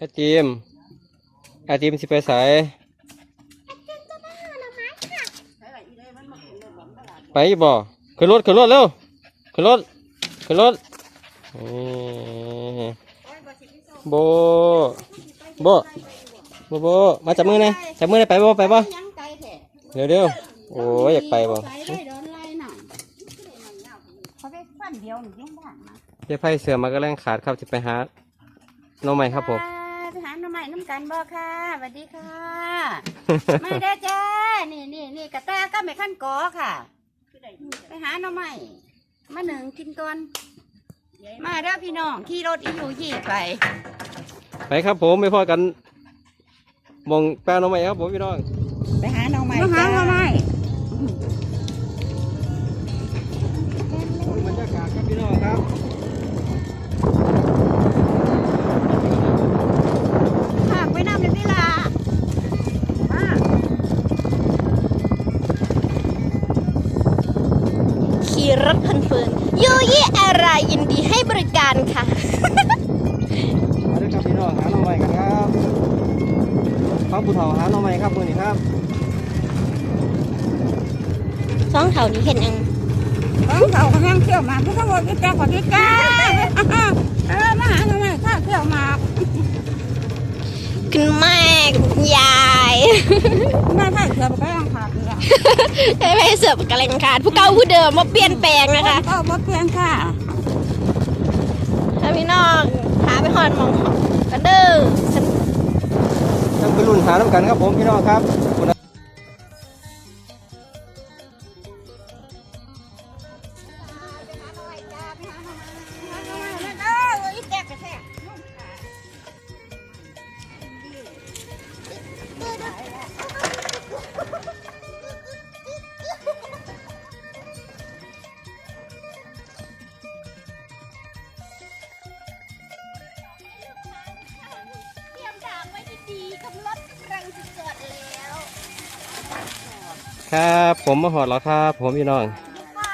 ไอติมไอติมสิไปใส่ไปอีบ่ขึ้นรถขึ้นรถเร็วขึ้นรถขึ้นรถนี่โบโบโบโบมาจับมือหน่อยจับมือหน่อยไปบ่ไปบ่ยังไกลแท้เร็วเร็วโอ้ยอยากไปบ่ไกลเลยโดนไล่หน่อยเขาไปฟันเดียวหนึ่งยังบ้านมาเจ้าไพ่เสือมากระแรงขาดครับจะไปหาโนองใหม่ครับผมไปหาหน่อไม้น้ำกันบ่ค่ะสวัสดีค่ะมาได้อจ้า นี่นี่นี่กระแตก็ไม่ขั้นกอค่ะ ไปหาหน่อไม้มาหนึ่งกินก่อน มาเด้อพี่น้องขี่รถอีหยูยี่ไป ไปครับผมไปพอกันมองแปลน้องใหม่ครับผมพี่น้อง ไปหาหน่อไม้มาหาหน่อไม้บรรยากาศครับพี่น้องครับ ๆยูยี่อะไรยินดีให้บริการค่ะ มาด้วยครับพี่น้องหาน้องใหม่กันครับฟังผู้เฒ่าหาน้องใหม่ครับมือนี้ครับสองแถวนี้เห็นยังของเขากำลังเที่ยวมาพี่ขโมยพี่แจ๊กกว่าพี่แจ๊กเออมาหาหน่อไม้ข้าเที่ยวมาคุณแม่คุณยายแม่ข้าเที่ยวไปยังขาดเลย ให้ไปเสิร์ฟกระเลงขาดผู้เก่าผู้เดิมว่าเปลี่ยนแปลงนะคะก็บ่เพียงค่ะถ้าพี่น้องหาไปหอนหมองกันเด้อฉันทั้งไปรุ่นหาน้ำกันครับผมพี่น้องครับ มมาหอดแล้วครับผมพี่น้องดีกว่า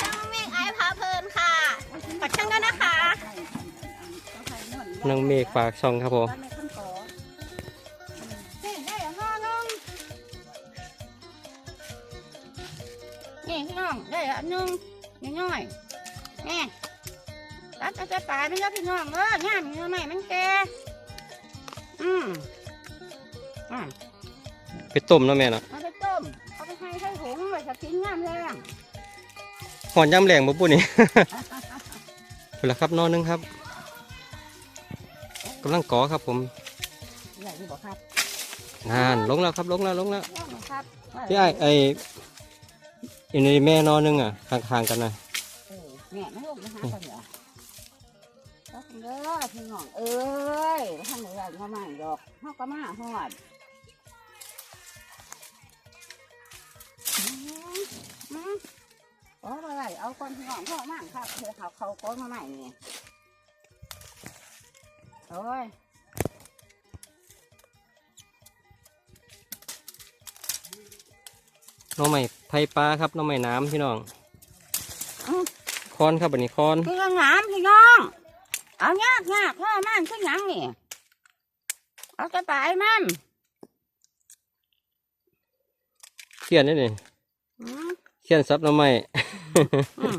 ช่างเมฆไอพาเพลินค่ะฝากช่างด้วยนะคะน้องเมฆฝากช่องครับผมนี่พี่น้องได้อันหนึงน้อยๆนี่ตัดเอาใจปลายมันแล้วพี่น้องเอองามเนื้อใหม่มันแก่อืมอ่า ไปต้มเนาะแม่เนาะเอาไปต้ม เอาไปให้ให้หุงไว้สักทิ้งงามแรงหอนย่ำแรงบ่ปุ่นนี่คุณละครับนอนหนึงครับกำลังก่อครับผมใหญ่ที่บอกครับนานลงแล้วครับลงแล้วลงแล้วย่างนะครับพี่ไอไออันนี้แม่นอนหนึงอะห่างๆกันนะเออแม่ไม่ลูกนะฮะคนเดียวแล้วคุณเด้อพี่น้องเอ้ยท่านไหนอยากมาใหม่ดอกเฮาก็มาฮอด อืมอืมขออะไรเอาก่อนพี่น้องพ่อมั่งครับเธอเขาเขาก้อนมาใหม่นี่โอ้ยน้องใหม่ไผ่ปลาครับน้องใหม่น้ำพี่น้องอื้อคอนครับอันนี้คอนพี่น้องน้ำพี่น้อง เอายากยากพ่อมันขึ้นยังนี่เอาจะไปมันเขียนนี่นี่อืม เขียนซับน้องใหม่อืม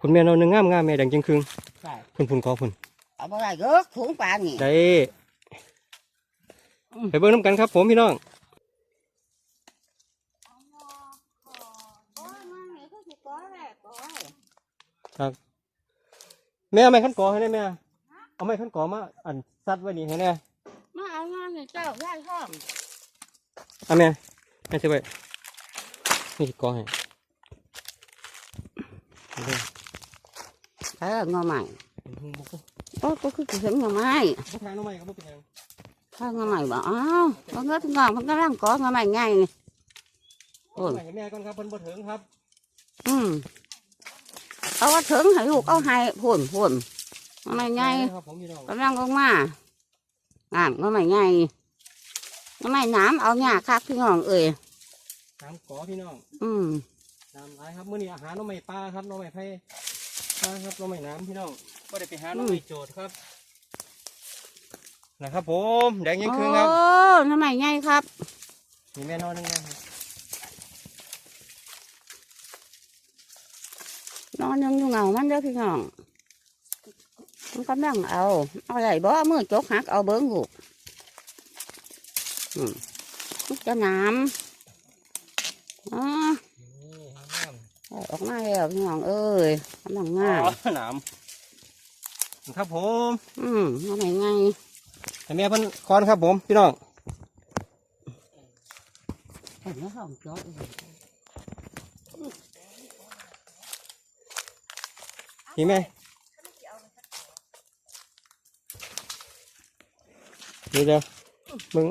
คุณแม่นอนหนึงงามงามแม่ดังจริงครึ่งใช่พุ่นพุ่นขอพุ่นเอาไปเยอะถุงปลานี่ได้อืมไปเบิ่งน้ำกันครับ ผมพี่น้องโอ้ยมันนี่คือสิก้อยแหละก้อยแม่เอาไม้ขั้นกอให้ได้แม่เอาไม้ขั้นกอมาอันซัดไว้นี่ให้แน่มาเอางานให้เจ้าได้ช่องเอาแม่ แม่ช่วยไว้นี่กอให้เออเงอใหม่โอ้ก็คือเห็นงอใหม่บ่ทางน้อใหม่ก็บ่เป็นหยังถ้างอใหม่บอกอ้าวมันก็ถึงงอมันก็ร่างก้องอใหม่ไงนี่โอ้ยน้องใหม่ให้แม่ก่อนครับเพิ่นบ่ถึงครับ อืมเอาว่าถึงให้ลูกเอาให้พุ่นพุ่นงอใหม่ไงครับผมพี่น้องกำลังลงมางานงอใหม่ไงงอใหม่น้ำเอาหญ้าคักพี่น้องเอ้ย น้ำกอพี่น้องอืมน้ำหลายครับมื้อนี้อาหารน้องใหม่ปลาครับน้องใหม่ไผ่ครับเราไม่น้ำพี่น้องก็ได้ไปหาอืมน้องไม่โจทย์ครับนะครับผมแดงยังคืนครับโอ้ทำไมไงครับมีแม่นอนนึงนะครับนอนยังอยู่เหงามันเด้อพี่น้องมันกำลังเอาเอาไหลบ่มือจกหักเอาเบิ้งหูกอืมมันจะน้ำอ๋อ นี่งาม เอาออกมาแล้วพี่น้องเอ้ยกำลังงามอ๋อหนามครับผม อืมทำไมไงให้แม่เพิ่นคอนครับผม พี่น้องเห็นไหมของจอดนี่แม่เดี๋ยวเดี๋ยวมึง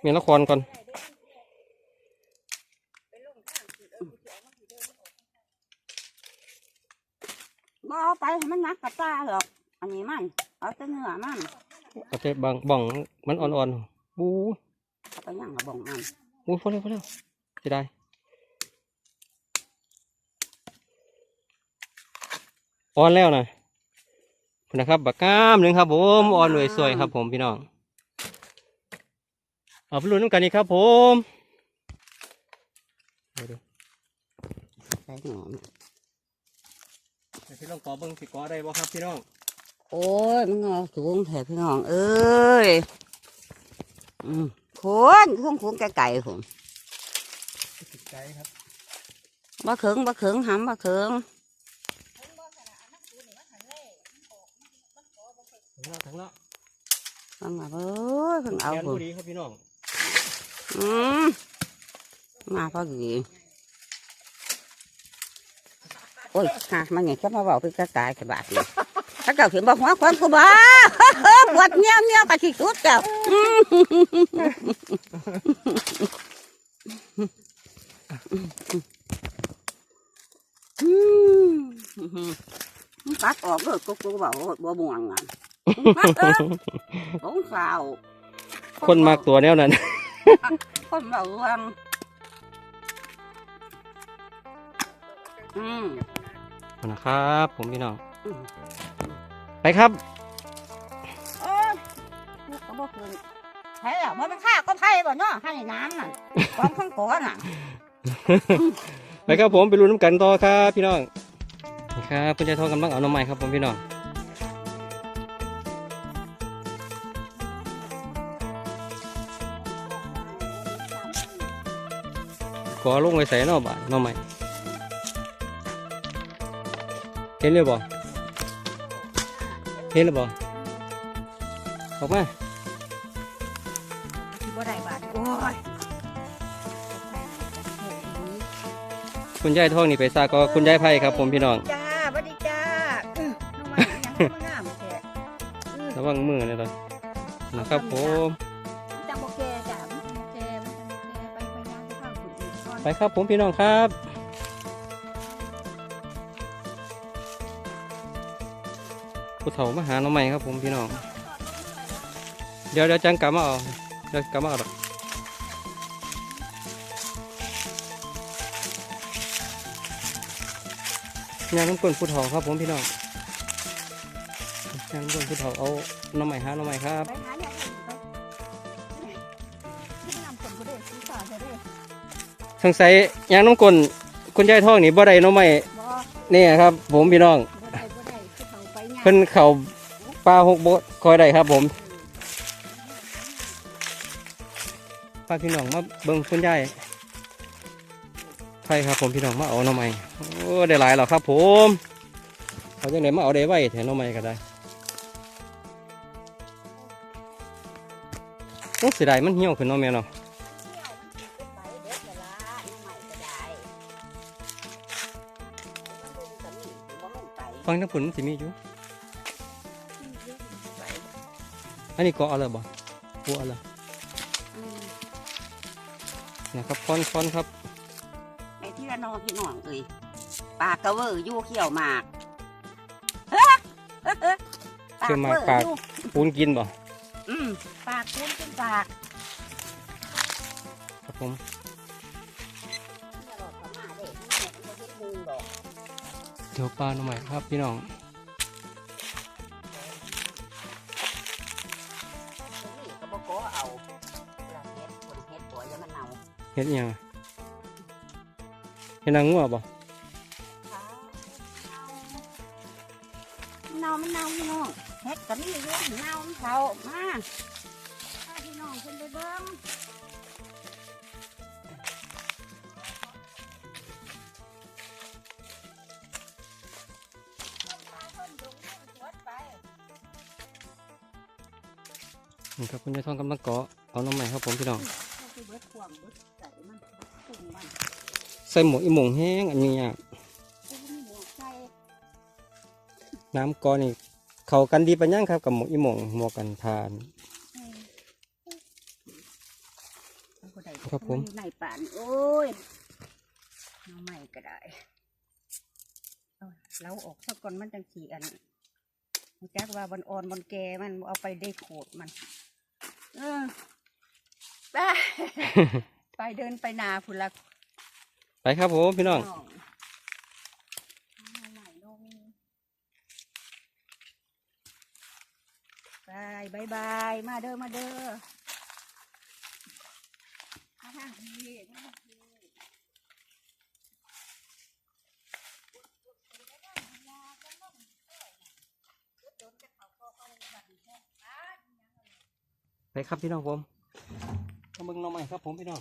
เมียนละครก่อน บ่เอาไปให้มั นนักกระตาหรอกอันนี้มันเอาแต่เนื้อมันเอาแต่บางบ่องมันอ่อนๆบูเอาไปย่างกระบอกมันบูพอแล้วพอแล้วจะได้อ่อนแล้วนะคุณนะครับบักกล้ามหนึ่งครับผมอ่อนเลยสวยครับผมพี่น้องเอาไปลุ้นกันอีกครับผมเดี๋ยวใส่หอมๆเดี๋ยว พี่ลองกอเบิ้งสิกอได้บ่ครับพี่น้อง โอ้ยมันงอสูงแถบพี่น้อง เอ้ยอืมโคนโค้งโค้งไก่ๆผมติดใจครับบ่เขิงบ่เขิงหำบ่เขิงถึงแล้วถึงแล้วเพิ่งมาเอ้ยเพิ่งเอาแกนผมบุรีครับพี่น้อง อืมมาพอดี โอ้ยหามันไงจะมาบอกเป็นกระต่ายกระบาดเลยถ้าเกิดเห็นบอกหัวควันกูบ้าปวดเงี้ยเงี้ยกระชิสุดเจ้าอืมอืมมันตัดออกเลยกูกูบอกว่บ่วงอะสงสาวคนมากตัวแนวนั้นคนบอกว่า อืมนะครับ ผมพี่น้องอืมไปครับโอ้ยลูกก็บอกคืนใช่อะมันเป็นข้าก็ไพ่บ่เนาะให้น้ำน่ะกองข้างก้อนน่ะไปครับผมไปรู้น้ำกันต่อครับ พี่น้องนี่ครับคุณยายทองกำลังเอาน้ำใหม่ครับผมพี่น้องขอลงไว้ใส่นอกบ้านน้ำใหม่ เห็นเลยบ่เห็นเลยบ่ออกมาบ่ได้บาดโอ้ยคุณยายทองนี่ไปซาก็คุณยายไผ่ครับผมพี่น้องจ้าสวัสดีจ้าอื้อน้องมันยังมันงามแท้อื้อระวังมือเลยตอนนะครับผมจังบ่แก่จ้ามันจังบ่แก่มันจังบ่แก่ไปไปย่างไปข้างคุณอีกก่อนไปครับผมพี่น้องครับ ผู้เฒ่ามาหาน้องใหม่ครับผมพี่น้อง เดี๋ยวเดี๋ยวจังกลับมาเอาเดี๋ยวกลับมาเอาดอกยางน้ำก้นผู้เฒ่าครับผมพี่น้องยางน้ำก้นผู้เฒ่าเอาน้องใหม่หาน้องใหม่ครับไปหาเนี่ยสงสัยยางน้ำก้นคุณยายทองนี่บ่ได้น้องใหม่เนี่ยครับ ผมพี่น้อง เพิ่นเข่าปลาหกโบทคอยได้ครับผมป้าพี่น้องมาเบิ่งคุณยายใช่ครับผมพี่น้องมาเอาหน่อไม้โอ้ได้หลายแล้วครับผมเขาจังไหนมาเอาได้ไว้แถวหน่อไม้ก็ได้โอ้เสียดายมันเหี่ยวขึ้นเนาะแม่เนาะไปเด็ดละละใหม่ก็ได้มังกันนี่บ่ลงไปฟังทั้งผลมันสิมีอยู่ อันนี้ก็เอาเลยบ่กูเอาเลยอืมนะครับค้อนค้อนครับไอ้ที่ละนองพี่น้องเอ้ยปากกระเวอร์อยู่เขี้ยวหมากเขี้ยวหมากปากอยู่ปูนกินบ่อืมปากคุ้นขึ้นปากครับผมอย่าหลอกเขามาเด้แม่มันบ่เฮ็ดมุงดอกเดี๋ยวปลาหน่อไม้ครับพี่น้อง น่าเฮ็ดอิหยังเฮ็ดนางงัวบ่เน่ามันเน่าพี่น้องเฮ็ดก็มีอยู่เน่ามันเผามาถ้าพี่น้องเพิ่นไปเบิ่งนี่ครับคุณยายทองกำลังเกาะเอาหน้ำใหม่ครับผมพี่น้อง ใส่หมวกอีหมงแห้งอันนี้อะน้ำก้อนนี่เขากันดีปะยังครับกับหมวกอีหมงหมวกกันทานครับผมในป่านโอ้ยเอาใหม่ก็ได้เราออกสักก่อนมันจังสีอันรู้จักว่าบนอ่อนบนแกมันเอาไปได้โขดมัน เออไปไปเดินไปนาพุ่นละ ไปครับผมพี่น้องน้องเอาใหม่ลงไปบายบายมาเด้อมาเด้อมาทางนี้มาทางนี้ไปครับพี่น้องผมมาเบิ่งหน้ำใหม่ครับผมพี่น้อง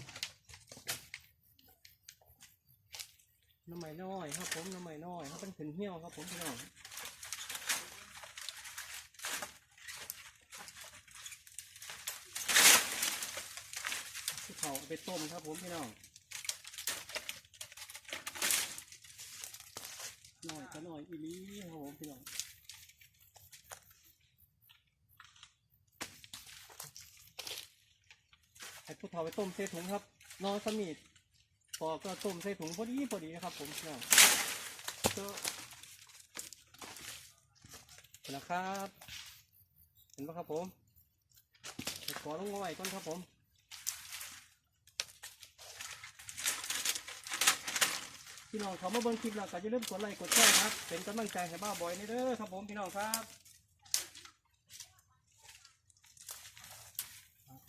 น้ำใหม่น้อยครับผมน้ำใหม่น้อยครับเป็นขืนเหี่ยวครับผมพี่น้องเขาไปต้มครับผมพี่น้องน้อยก็น้อยอีหลีครับผมพี่น้องให้ผู้เฒ่าไปต้มใส่ถุงครับนอนสมีด พอก็ต้มใส่ถุงพอดีพอดีนะครับ ผมเนาะก็เห็นแล้วครับ เห็นปะครับผมขอลงง่อยก่อนครับผมพี่น้องเขามาเบิ่งคลิปแล้วก็อย่าลืมกดไลค์กดแชร์ครับ เป็นกำลังใจให้บ้าบอยนี่เด้อครับผมพี่น้องครับ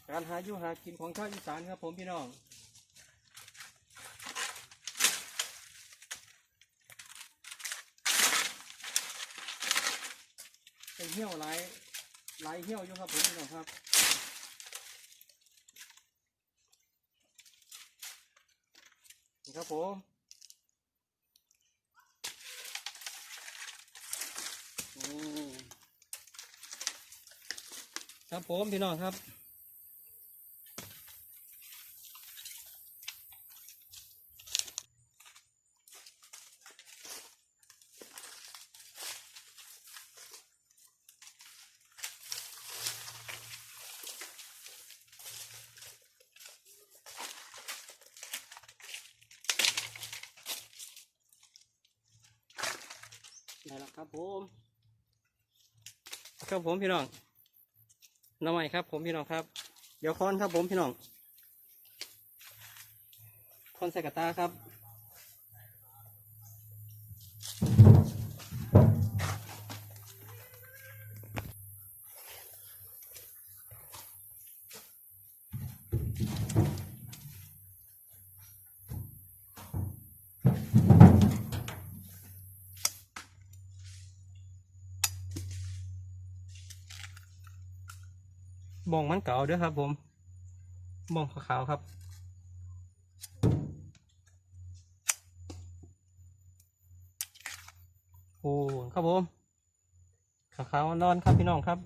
การหาอยู่หากินของชาวอีสานครับผมพี่น้อง เหี่ยวหลายหลายเหี่ยวอยู่ครับผมพี่น้องครับนี่ครับผมอืมครับผมพี่น้องครับ ครับผม ครับผมพี่น้องน้ำใหม่ครับ ผมพี่น้องครับ เดี๋ยวค้อนครับผมพี่น้องค้อนใส่กระตาครับ บ่องมันเก่าเด้วยครับ ผมบ่องขาวๆครับโอ้ครับผมขาวๆนอนครับพี่น้องครับ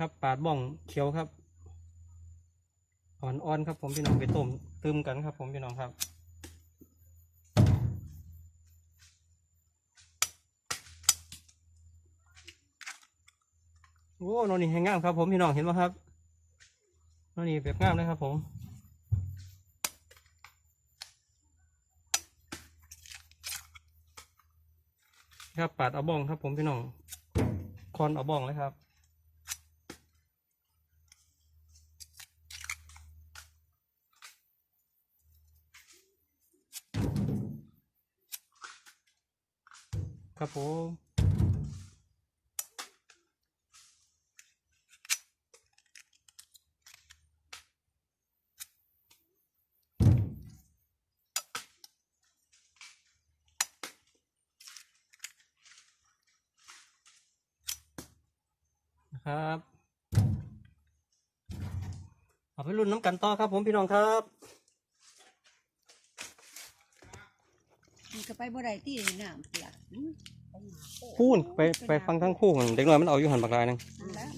ครับปาดบ่องเขียวครับอ่อนๆครับผมพี่น้องไปต้มตืมกันครับ ผมพี่น้องครับ โอ้โอนนี่แห้งงามครับผมพี่น้องเห็นไหมครับนอนนี่แบบงามนะครับผมครับปาดเอาบ้องครับผมพี่น้องคอนเอาบ้องเลยครับครับผม กันต่อครับ ผมพี่น้องครับมันก็ไปบ่ได้ที่น้ำเปียกอืมคูนไปไปฟังทั้งคู่หั่นเด็กน้อยมันเอาอยู่หันบักลายหนึงแล้ว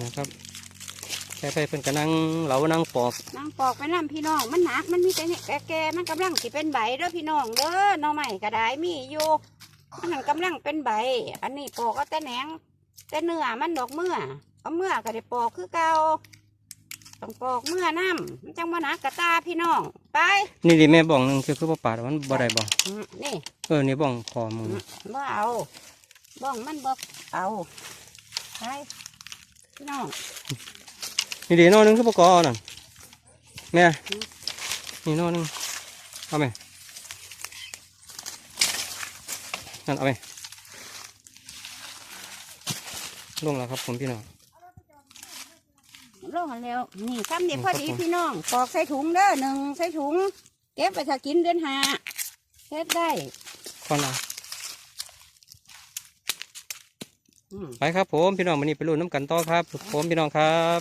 นะครับแค่ไปเป็นกระนังเหลานั่งปอกนางปอกไปน้ำพี่น้องมันหนักมันมีแต่เนี่ยแก่ๆมันกำลังสิเป็นใบเด้อพี่น้องเด้อหน่อไม้ก็ได้มีอยู่มันกำลังเป็นใบ อันนี้ปอกก็แต่แหนงแต่เนื้อมันดอกเมื่อเอาเมื่อก็ได้ปอกคือเก่า ต้องปอกเมื่อน้ำมันจังบ่หนักกระตาพี่น้อง ไป นี่ดิแม่บ้องหนึงคือคือบ่ปาดมันบ่ได้บ่อืมนี่เออนี่บ้องคอมึงบ่เอาบ้องมันบ่เอาไปพี่น้อง นี่ดินอนหนึงคือบ่กอนั่นแม่นี่นอนหนึงเอาไหมนั่นเอาไหมลงแล้วครับผมพี่น้อง ลงกันแล้ว นี่ซ้ำนี่พอดีครับผมพี่น้องปอกใส่ถุงเด้อหนึ่งใส่ถุง เก็บไปถ้ากินเดือนหาเฮ็ดได้ก่อนนะอืมไปครับผมพี่น้องวันนี้ไปรุ่นน้ำกันต่อครับ ผมพี่น้องครับ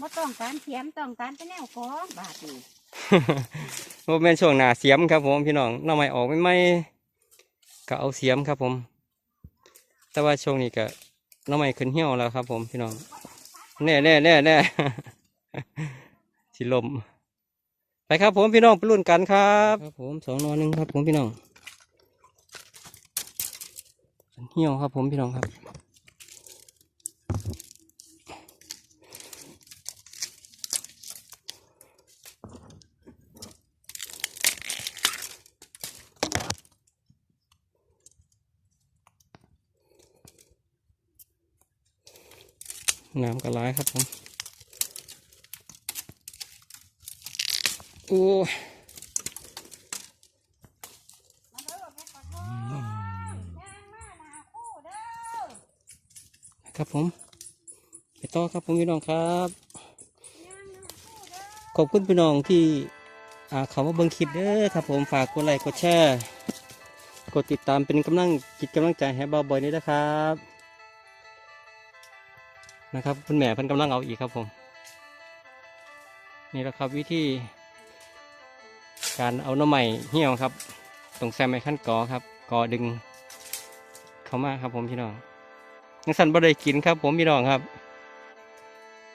บ่ต้องการเทียมต้องการแต่แนวของบาทนี่โมเมนช่วงหนาเสียมครับ ผมพี่น้องหน้าใหม่ออกไม่ไม่ก็เอาเสียมครับผม แต่ว่าช่วงนี้ก็หน้าใหม่ขึ้นเหี่ยวแล้วครับ ผมพี่น้อง แน่แน่แน่แน่สิลม ไปครับผมพี่น้องไปรุ่นกันครับครับผมสองนอนหนึ่งครับผมพี่น้องเหี่ยวครับผมพี่น้องครับ น้ำกระไรครับผม โอ้ครับผม ไปต่อครับผมพี่น้องครับ ขอบคุณพี่น้องที่อ่าเขามาเบิ่งคลิปเด้อครับผมฝากกดไลค์กดแชร์ กดติดตามเป็นกำลังจิตกำลังใจให้บ่าวบอยนี่นะครับ นะครับคุณแม่เพิ่นกำลังเอาอีกครับผมนี่แหละครับวิธี การเอาหน้ำใหม่เหี่ยวครับ ตรงแซมไม้ขั้นกอครับกอดึง เข้ามาครับผมพี่น้องนังสันบ่ได้กินครับ ผมพี่น้องครับ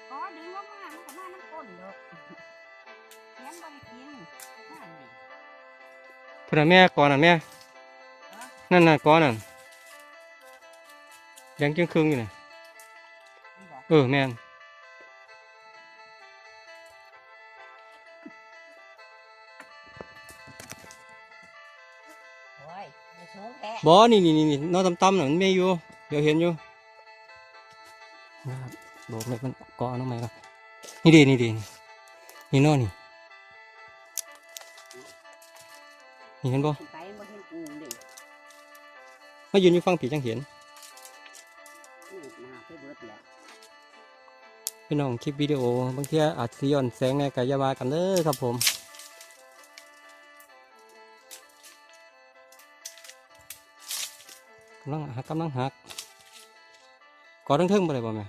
ขอดึงลงมามันก็มาน้ำก้นเด้อเทียมบ่ได้กินนั่นนี่พุ่นนะแม่กอน่ะแม่นั่นน่ะกอนั่นยังจึงครึ่งอยู่น่ะนี่บ่ เออแม่นโอ้ยไม่สูงแท้บอนี่นี่นี่นี่นอนต่ำๆน่ะมันไม่อยู่ เดี๋ยวเห็นอยู่นะครับโบกเม็ดมันกอน้ำใหม่ครับนี่ดีนี่ดีนี่นี่นอนนี่นี่เห็นบ่ขึ้นไปบ่เห็นกูเด้มายืนอยู่ฟังผีจังเห็นนี่ พี่น้องคลิปวิดีโอบางทีอาจสิย้อนแสงในกายาวากันเด้อครับผมกำลังหักกำลังหักกอทั้งเทิงบ่ได้บ่แม่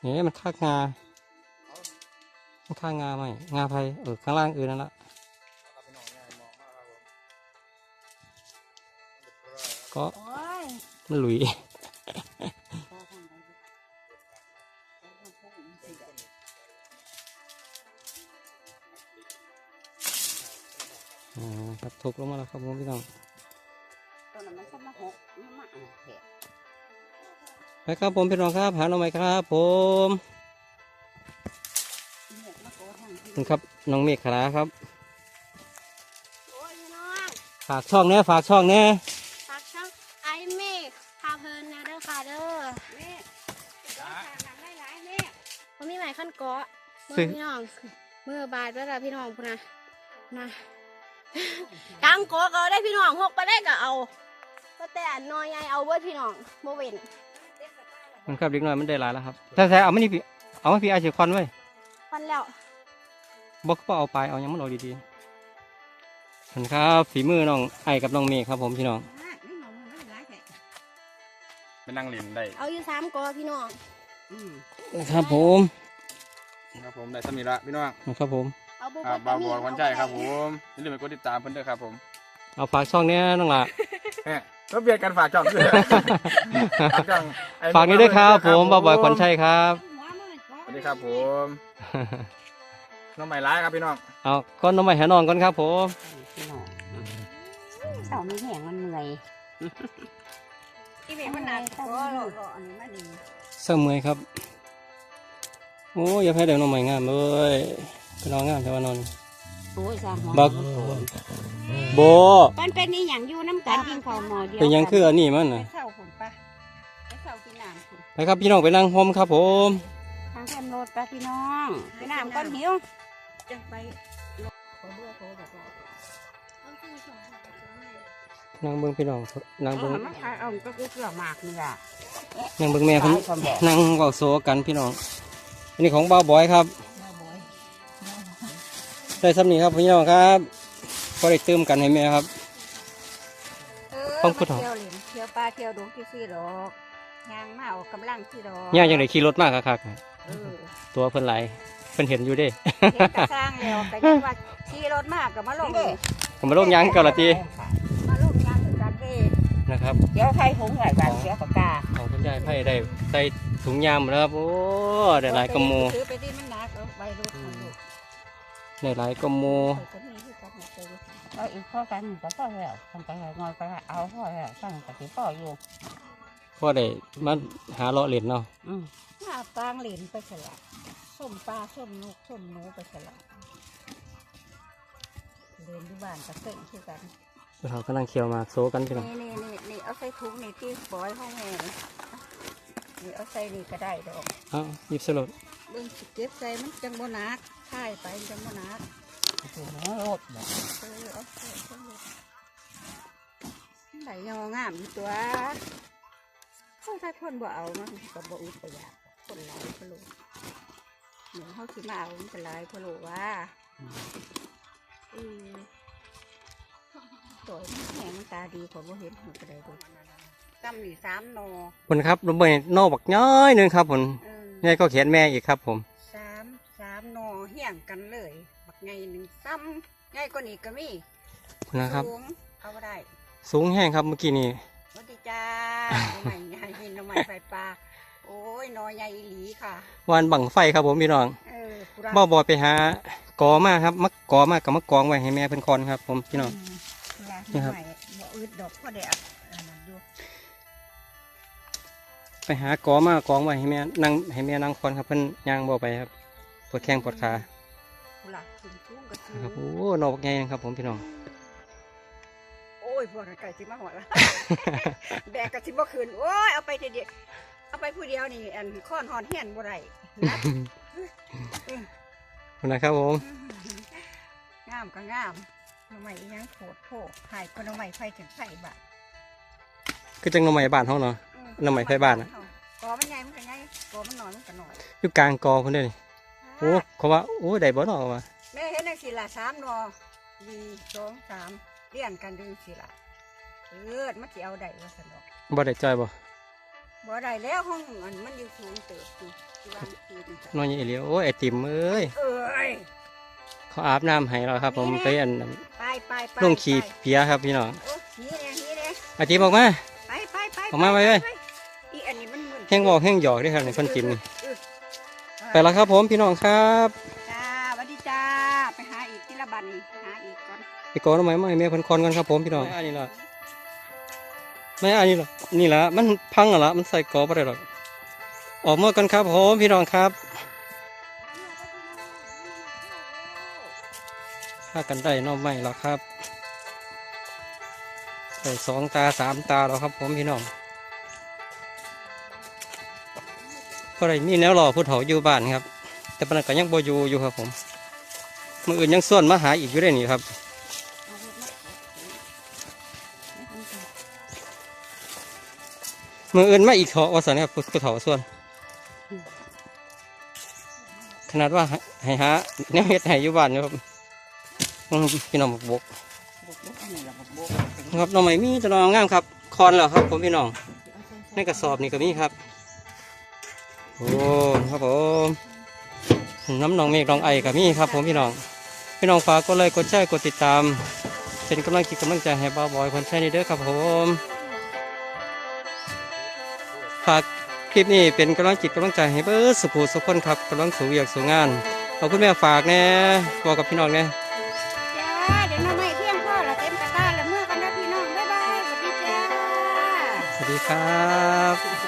เนี่ยมันคางามันคางาไหมงาไผ่เออข้างล่างอื่นนั่นละ ก็โอ้ยมันหลุยพอทางใดเด้อพอทางพุ่งสิเด้ออ่าครับทุบลงมาแล้วครับผมพี่น้องตัวนั้นมันสมาหกมันมาอะแท้ไปครับผมพี่น้องครับ หาหน่อไม้ครับผมเลือกมาโกทางที่นี่ครับน้องเมฆขลาครับโอ้ยพี่น้องฝากช่องแน่ฝากช่องแน่ ซื้อพี่น้องมือบาดแล้วล่ะพี่น้องพุ่นนะนะกลางเกาะก็เอาได้พี่น้องหกไปได้ก็เอาก็แต่อันน้อยใหญ่เอาเบิดพี่น้องโมเวนมันครับเล็กน้อยมันได้หลายแล้วครับแต่แต่เอาไม่นี่พี่เอาไม่พี่อาชีพควันไว้ฟันแล้วบอกก็เอาไปเอายังมันเอาดีๆขอบคุณครับฝีมือน้องไอ้กับน้องเมฆครับ ผมพี่น้องอะนี่หมอมันไม่ร้ายแท้ไปนั่งเล่นได้เอาอยู่สามเกาะพี่น้องอืมนะครับผม ครับผมได้สมิระพี่น้องนะครับผมเอาบ่ครับเดบาวก็มีบัววันใจครับผมอย่าลืมไปกดติดตามเพิ่นด้วยครับผมเอาฝากช่องเนี้ยน้องหละแหม่ก็เบียดกันฝากช่องด้วยฝากช่องไอ้ฝากนี้ด้วยครับ ผมบ่าวบอยขวัญชัยครับหัวมันสวัสดีครับผมน้องใหม่ร้ายครับพี่น้องเอาก้อนน้องใหม่หานอนก่อนครับผมพี่น้องเต่าไม่แห้งมันเหนื่อยอีเมมันหนักก็หล่อๆอันนี้มันดีเสมอยครับ โอ้ยอย่าให้เดี๋ยวน้องใหม่งามเลยพี่น้องงามแต่ว่านอนโอ้ยสร้างหัวบักโบมันเป็นนี่อย่างอยู่น้ำกันกินข้าวหม้อเดียวเป็นหยังคืออันนี้มันไปน่ะเศร้าผุนปะไปเศร้ากินน้ำผุนไปครับพี่น้องไปนั่งพมครับผมทางแคมโรดปะพี่น้องกินน้ำก้อนหิวจังไปขอเบื่อขอแบบว่านั่งเบิ้งพี่น้องนั่งเอเบิ้งอมันขายเอาก็คือเกลือหมากนี่แหละนั่งเบิ้งแม่เพิ่นขายความบอกนั่งเว้าโซกันพี่น้องอั นนี้ของบ่าวบอยครับได้ซ้ำนี้ครับพี่น้องครับพอได้เติมกันให้แม่ครับเออต้องพูดเหรอมาเที่ยวเล่นเที่ยวปลาเที่ยวดงที่สี่ดอกยางมาออกกำลังที่ดอกย่ายังได้ขี่รถมากคักเออๆตัวเพิ่นไหลายเพิ่นเห็นอยู่เด้เห็นกระสร้างแล้วแต่ยังว่าขี่รถมากกับมาลงเลยผมมาลงยางเก่าละที นะครับ เดี๋ยวใครหงไหลบานเสียปากกาของคุณยายไผ่ได้ใส่ถุงยามแล้วครับ โอ้ได้หลายกระโมซื้อไปดิมันหนักเอาไปรถเอาลูกได้หลายกระโมก็มีคือกันเอาไปรถเอาอีกข้อกันก็พอแล้วทำไปหางอยไปเอาพอแล้วสั่งกับที่พ่ออยู่พ่อได้มาหาเลาะเล่นเนาะอืมหน้าปางเหรนไปสละส้มปลาส้มนกส้มหนูไปสละเรียนที่บ้านกระเซ็งคือกัน เรากำลังเคี่ยวหมากโซกันพี่น้องนี่นี่นี่นี่เอาใส่ถุงนี่ที่ปล่อยห้องแม่นี่เอาใส่นี่ก็ได้ดอกเอ้าหยิบสลดเบิ่งสิเก็บใส่มันจังบ่หนักถ่ายไปจังบ่หนักถุงรถบ่เออเอาใส่ใส่รถไหลยองามอยู่ตัวโอ้ถ้าคนบ่เอามันก็บ่อึดประหยัดคนหลายพะโลเหมือนเขาสิมาเอามันจะหลายพะโลว่าเออ ตัวมันแหงมันตาดีกว่าบ่เห็นหัวกระไดดูกำนี่สามหนอคุณครับลงไปนอกบักน้อยหนึงครับผมเออนี่ก็เขียนแม่อีกครับผม สามสามหนอเหี่ยงกันเลย บักไงหนึ่งซ้ำไงกว่านี้ก็มีคุณนะครับ สูงเอาบ่ได้สูงแห้งครับเมื่อกี้นี้สวัสดีจ้าหน้องใหม่ใหญ่หน้องใหม่ไฟปลาโอ้ยหนอใหญ่อีหลีค่ะวานบังไฟครับผมพี่น้องเออปุระบ่าวบอยไปหากอมาครับมักกอมากับมักกองไว้ให้แม่เพิ่นคอนครับผมพี่น้องม ปุระนี่ครับหน่อไม้บ่อึดดอกพ่อเด็กอันนั้นอยู่ไปหากอมากองไว้ให้แม่นั่งให้แม่นั่งคอนครับเพิ่นย่างบ่ไปครับปวดแข้งปวดขาปุระสูงสูงก็สูครับงโอ้นอกบักใหญ่ครับ ผมพี่น้องโอ้ยพวกนั้นไก่สิมาหัวละแบกกระสิบ่คืนโอ้ยเอาไปเดียวๆเอาไปผู้เดียวนี่อันค้อนหอนเฮียนบ่ได้นะคุณนะครับผมงามก็งามห น้ำใหม่ยังโผดโผหายก็หน้ำใหม่ไฟถึงไฟบาทคือจังหน่อไม้บ้านเฮาเนาะอืหน้ำใหม่ไฟบ้านน่ะกอมันใหญ่มันก็ใหญ่กอมันน้อยมันก็น้อยอยู่กลางกอเพิ่นเด้นี่โอ้เขาว่าโอ้ได้บ่เนาะว่าแม่เห็นจังสิละสามหนอดีสองสามเลี้ยงกันดึงสิละเออมันสิเอาได้ว่าสนอกบ่ได้จ้อยบ่บ่ได้แล้วห้องมันมันอยู่สูงเติบอยู่ที่ว่าคือจังซั่นน้อยใหญ่เหลียวโอ้ยไอติมเอ้ยเอ้ย เขาอาบน้ำให้เราครับ ผมไปอันนั้นไปไปไปลงขี่เปียครับพี่น้องโอ้หนี่เนี่ยนี่เนี่ยไอติมออกมาไปไปไปออกมาไว้เว้ยอีอันนี้มันมึนแห้งบอกแห้งหยอกเด้วยครับในคนกินนี่เออไปแล้วครับผมพี่น้องครับจ้าสวัสดีจ้าไปหาอีกที่ละบันนี่หาอีกก่อนไปกอน้ำไม้มาให้แม่เพิ่นคอนกันครับผมพี่น้องไม่อันนี้ละไม่อันนี้หรอกนี่ละมันพังอะละมันใส่กอบ่ได้หรอกออกมากันครับผมพี่น้องครับ ถ้ากันได้น้อไม่แล้วครับใส่สองตาสามตาแล้วครับผมพี่น้องก็ได้มีแนวรอผู้เฒ่าอยู่บ้านครับ แต่ปานนันก็ยังบอยู่อยู่ครับผมมืออื่นยังส่วนมาหาอีกอยู่ได้นี่ครับมืออื่นมาอีกเถาะว่าสันครับผู้เถาส่วน ขนาดว่าให้หาแนวเฮ็ดให้อยู่บ้านอยู่ครับ พี่น้องบกครับน้องใหม่มีแตน้องงามครับคอนแล้วครับผมพี่น้องในกระสอบนี่ก็มีครับโอ้ครับผมน้ำหนองเมฆน้องไอก็มีครับ ผมพี่น้องพี่น้องฝากกดไลค์กดแชร์กดติดตามเป็นกำลังจิตกำลังใจให้บ้าบอยคนใช้ในเด้อครับผมฝากคลิปนี้เป็นกำลังจิตกำลังใจให้เบิร์สุขสุขคนครับกำลังสู่เวียกสู่งานขอบคุณแม่ฝากแน่บอกกับพี่น้องแน่ ดีครับ